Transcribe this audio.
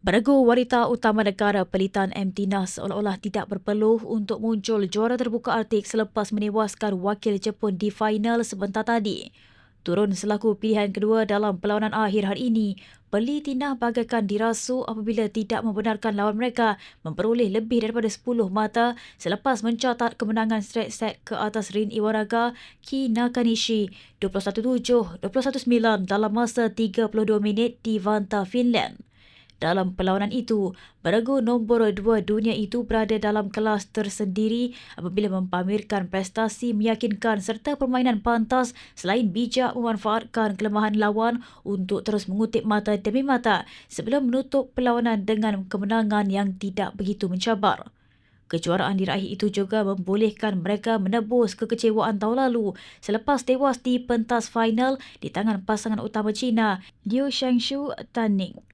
Beragu wanita utama negara pelitan MT Nas seolah-olah tidak berpeluh untuk muncul juara terbuka Arctic selepas menewaskan wakil Jepun di final sebentar tadi. Turun selaku pilihan kedua dalam perlawanan akhir hari ini, Peli Tina bagaikan dirasu apabila tidak membenarkan lawan mereka memperoleh lebih daripada 10 mata selepas mencatat kemenangan straight set ke atas Rin Iwanaga Ki Nakanishi 21-7, 21-9 dalam masa 32 minit di Vanta, Finland. Dalam perlawanan itu, beregu nombor dua dunia itu berada dalam kelas tersendiri apabila mempamerkan prestasi meyakinkan serta permainan pantas selain bijak memanfaatkan kelemahan lawan untuk terus mengutip mata demi mata sebelum menutup perlawanan dengan kemenangan yang tidak begitu mencabar. Kejuaraan diraih itu juga membolehkan mereka menebus kekecewaan tahun lalu selepas tewas di pentas final di tangan pasangan utama China, Liu Shangshu Tanning.